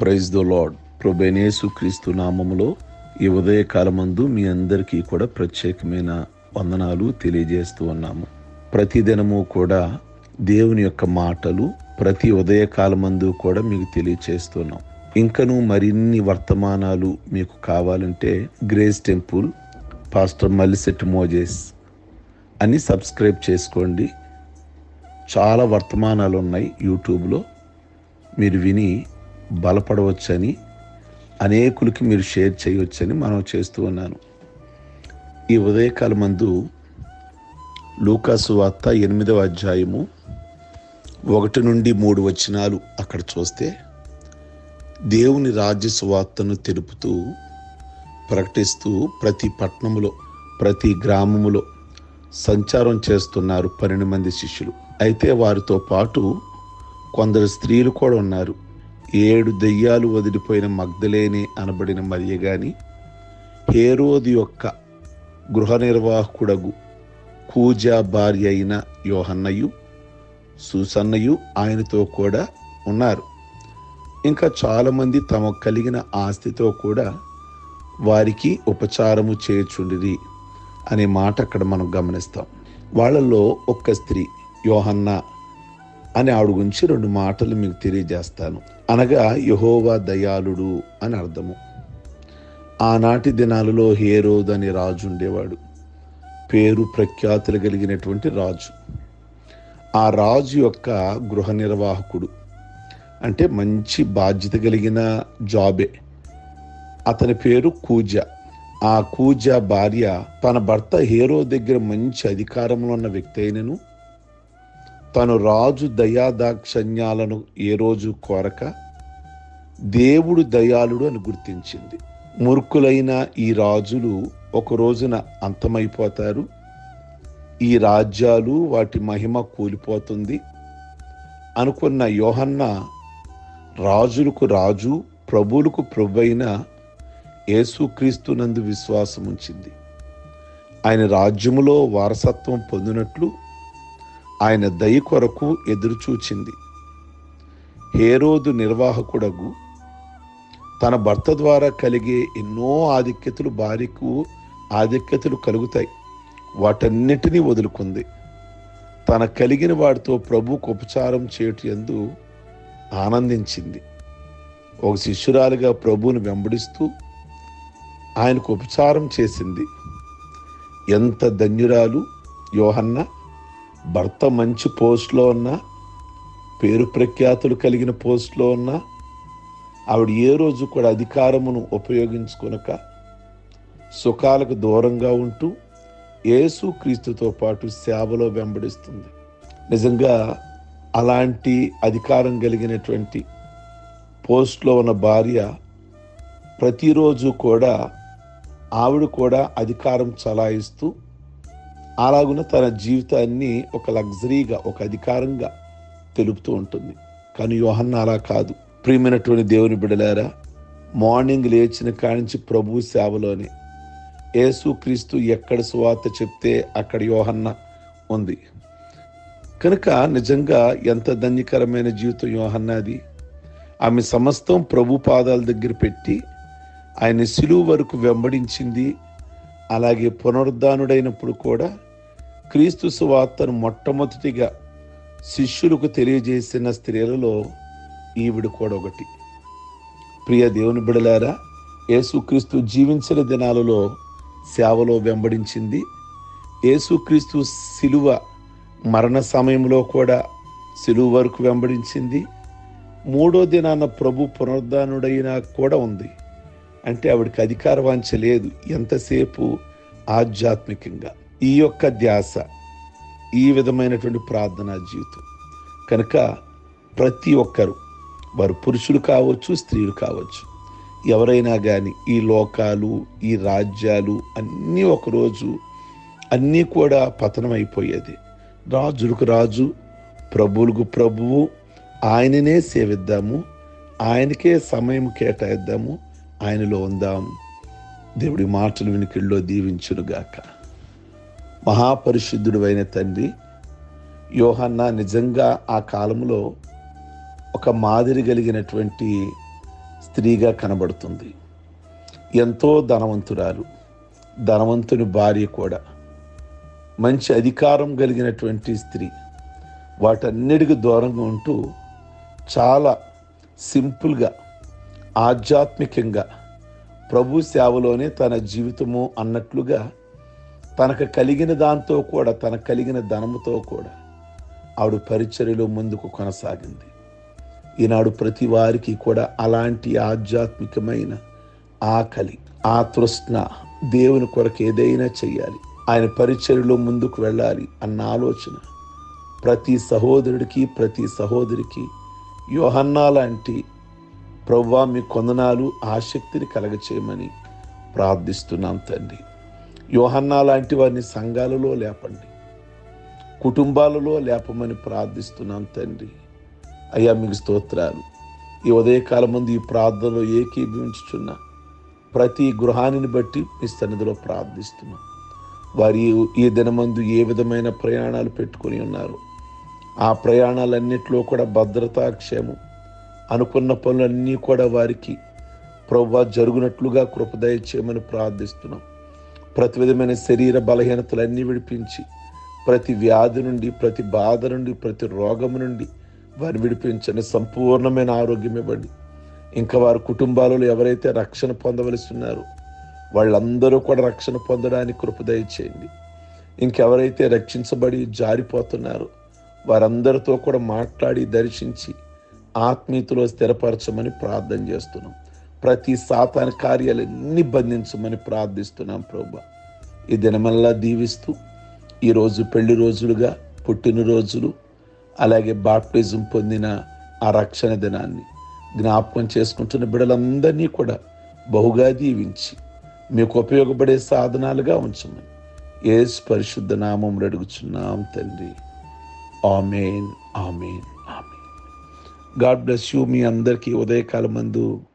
Praise the lord ప్రభేనేసు క్రీస్తు నామములో ఈ ఉదయకాలమందు మీ అందరికీ కూడా ప్రత్యేకమైన వందనాలు తెలియజేస్తూ ఉన్నాము. ప్రతిదినము కూడా దేవుని యొక్క మాటలు ప్రతి ఉదయకాలమందు కూడా మీకు తెలియచేస్తున్నాం. ఇంకను మరిన్ని వర్తమానాలు మీకు కావాలంటే Grace Temple pastor Mallisett Moses అని సబ్స్క్రైబ్ చేసుకోండి. చాలా వర్తమానాలు ఉన్నాయి యూట్యూబ్లో. మీరు విని బలపడవచ్చని అనేకులకి మీరు షేర్ చేయవచ్చని మనం చేస్తూ ఉన్నాను. ఈ ఉదయకాల మందు లూకాసు వార్త ఎనిమిదవ అధ్యాయము ఒకటి నుండి మూడు వచనాలు అక్కడ చూస్తే దేవుని రాజ్య సువార్తను తెలుపుతూ ప్రకటిస్తూ ప్రతి పట్టణములో ప్రతి గ్రామములో సంచారం చేస్తున్నారు పన్నెండు మంది శిష్యులు. అయితే వారితో పాటు కొందరు స్త్రీలు కూడా ఉన్నారు. ఏడు దెయ్యాలు వదిలిపోయిన మగ్ధలేని అనబడిన మరియ గాని హేరోది యొక్క గృహ నిర్వాహకుడగు కూజా భార్య అయిన యోహన్నయు సుసన్నయు ఆయనతో కూడా ఉన్నారు. ఇంకా చాలామంది తమ కలిగిన ఆస్తితో కూడా వారికి ఉపచారము చేర్చుండిరి అనే మాట అక్కడ మనం గమనిస్తాం. వాళ్ళల్లో ఒక్క స్త్రీ యోహన్న అని ఆవిడ గురించి రెండు మాటలు మీకు తెలియజేస్తాను. అనగా యహోవా దయాళుడు అని అర్థము. ఆనాటి దినాలలో హేరోద్ అనే రాజు ఉండేవాడు. పేరు ప్రఖ్యాతులు కలిగినటువంటి రాజు. ఆ రాజు యొక్క గృహ నిర్వాహకుడు. అంటే మంచి బాధ్యత కలిగిన జాబే. అతని పేరు కూజ. ఆ కూజ భార్య తన భర్త హేరో దగ్గర మంచి అధికారంలో ఉన్న వ్యక్తి అయినను తను రాజు దయాదాక్షణ్యాలను ఏ రోజు కోరక దేవుడు దయాళుడు అని గుర్తించింది. మూర్ఖులైన ఈ రాజులు ఒక రోజున అంతమైపోతారు. ఈ రాజ్యాలు వాటి మహిమ కూలిపోతుంది. అనుకున్న యోహన్న రాజులకు రాజు ప్రభువులకు ప్రభు అయిన యేసుక్రీస్తునందు విశ్వాసం ఉంచింది ఆయన రాజ్యములో వారసత్వం పొందినట్లు ఆయన దయ కొరకు ఎదురుచూచింది. హేరోదు నిర్వాహకుడగు తన భర్త ద్వారా కలిగే ఎన్నో ఆధిక్యతలు భార్యకు ఆధిక్యతలు కలుగుతాయి. వాటన్నిటినీ వదులుకుంది. తన కలిగిన వాడితో ప్రభుకు ఉపచారం చేయటం ఎందు ఆనందించింది. ఒక శిష్యురాలుగా ప్రభువును వెంబడిస్తూ ఆయనకు ఉపచారం చేసింది. ఎంత ధన్యురాలు యోహన్న! భర్త మంచి పోస్ట్లో ఉన్నా పేరు ప్రఖ్యాతులు కలిగిన పోస్ట్లో ఉన్నా ఆవిడ ఏ రోజు కూడా అధికారమును ఉపయోగించుకొనక సుఖాలకు దూరంగా ఉంటూ యేసు క్రీస్తుతో పాటు సేవలో వెంబడిస్తుంది. నిజంగా అలాంటి అధికారం కలిగినటువంటి పోస్ట్లో ఉన్న భార్య ప్రతిరోజు కూడా ఆవిడ కూడా అధికారం చలాయిస్తూ అలాగున తన జీవితాన్ని ఒక లగ్జరీగా ఒక అధికారంగా తెలుపుతూ ఉంటుంది. కానీ యోహన్న అలా కాదు. ప్రియమైనటువంటి దేవుని బిడలారా మార్నింగ్ లేచిన కానించి ప్రభు సేవలోనే యేసు క్రీస్తు ఎక్కడ సువార్త చెప్తే అక్కడ యోహన్న ఉంది. కనుక నిజంగా ఎంత ధన్యకరమైన జీవితం యోహన్నది. ఆమె సమస్తం ప్రభు పాదాల దగ్గర పెట్టి ఆయన సిలువు వరకు వెంబడించింది. అలాగే పునరుద్ధానుడైనప్పుడు కూడా క్రీస్తు సువార్తను మొట్టమొదటిగా శిష్యులకు తెలియజేసిన స్త్రీలలో ఈవిడ కూడా ఒకటి. ప్రియ దేవుని బిడలారా యేసుక్రీస్తు జీవించిన దినాలలో సేవలో వెంబడించింది. యేసుక్రీస్తు సిలువ మరణ సమయంలో కూడా సిలువ వరకు వెంబడించింది. మూడో దినాన ప్రభు పునరుద్ధానుడైనా కూడా ఉంది. అంటే ఆవిడకి అధికార వాంఛ లేదు ఎంతసేపు ఆధ్యాత్మికంగా. ఈ యొక్క ధ్యాస ఈ విధమైనటువంటి ప్రార్థనా జీవితం. కనుక ప్రతి ఒక్కరు వారు పురుషులు కావచ్చు స్త్రీలు కావచ్చు ఎవరైనా కానీ ఈ లోకాలు ఈ రాజ్యాలు అన్నీ ఒకరోజు అన్నీ కూడా పతనం అయిపోయేది రాజులకు రాజు ప్రభువులకు ప్రభువు ఆయననే సేవిద్దాము ఆయనకే సమయం కేటాయిద్దాము ఆయనలో ఉందాం. దేవుడి మాటలు వెనుకల్లో దీవించునుగాక. మహాపరిశుద్ధుడు అయిన తండ్రి యోహన్న నిజంగా ఆ కాలంలో ఒక మాదిరి కలిగినటువంటి స్త్రీగా కనబడుతుంది. ఎంతో ధనవంతురాలు ధనవంతుని భార్య కూడా. మంచి అధికారం కలిగినటువంటి స్త్రీ. వాటన్నిటికి దూరంగా ఉంటూ చాలా సింపుల్గా ఆధ్యాత్మికంగా ప్రభు సేవలోనే తన జీవితము అన్నట్లుగా తనకు కలిగిన దాంతో కూడా తన కలిగిన ధనముతో కూడా ఆవిడ పరిచర్యలో ముందుకు కొనసాగింది. ఈనాడు ప్రతి వారికి కూడా అలాంటి ఆధ్యాత్మికమైన ఆకలి ఆ తృష్ణ దేవుని కొరకు ఏదైనా చెయ్యాలి. ఆయన పరిచర్యలో ముందుకు వెళ్ళాలి అన్న ఆలోచన ప్రతి సహోదరుడికి ప్రతి సహోదరికి యోహన్నా లాంటి ప్రవ్వా మీ కొందనాలు ఆసక్తిని కలగచేయమని ప్రార్థిస్తున్నాం తండ్రి. యోహన్నా లాంటి వారిని సంఘాలలో లేపండి. కుటుంబాలలో లేపమని ప్రార్థిస్తున్నాం తండ్రి. అయ్యా మీకు స్తోత్రాలు. ఈ ఉదయకాలం ముందు ఈ ప్రార్థనలో ఏకీభవించుచున్న ప్రతి గృహాన్ని బట్టి మీ సన్నిధిలో ప్రార్థిస్తున్నాం. వారి ఈ దినమందు ఏ విధమైన ప్రయాణాలు పెట్టుకొని ఉన్నారు? ఆ ప్రయాణాలన్నింటిలో కూడా భద్రతా క్షేమం. అనుకున్న పనులన్నీ కూడా వారికి ప్రవ్వా జరుగునట్లుగా కృపదయ చేయమని ప్రార్థిస్తున్నాం. ప్రతి విధమైన శరీర బలహీనతలన్నీ విడిపించి ప్రతి వ్యాధి నుండి ప్రతి బాధ నుండి ప్రతి రోగము నుండి వారిని విడిపించండి. సంపూర్ణమైన ఆరోగ్యం ఇవ్వండి. ఇంకా వారి కుటుంబాలలో ఎవరైతే రక్షణ పొందవలసి ఉన్నారో వాళ్ళందరూ కూడా రక్షణ పొందడానికి కృపదయ చేయండి ఇంకెవరైతే రక్షించబడి జారిపోతున్నారో వారందరితో కూడా మాట్లాడి దర్శించి ఆత్మీయతలో స్థిరపరచమని ప్రార్థన చేస్తున్నాం. ప్రతి సాతాన కార్యాలన్నీ బంధించమని ప్రార్థిస్తున్నాం ప్రభు. ఈ దినమల్లా దీవిస్తూ ఈరోజు పెళ్ళి రోజులుగా పుట్టినరోజులు అలాగే బాప్టిజం పొందిన ఆ రక్షణ దినాన్ని జ్ఞాపకం చేసుకుంటున్న బిడ్డలందరినీ కూడా బహుగా దీవించి మీకు ఉపయోగపడే సాధనాలుగా ఉంచమని ఏ పరిశుద్ధ నామం అడుగుచున్నాం తండ్రి. Amen amen amen. God bless you మీ అందరికీ ఉదయకాలం మందు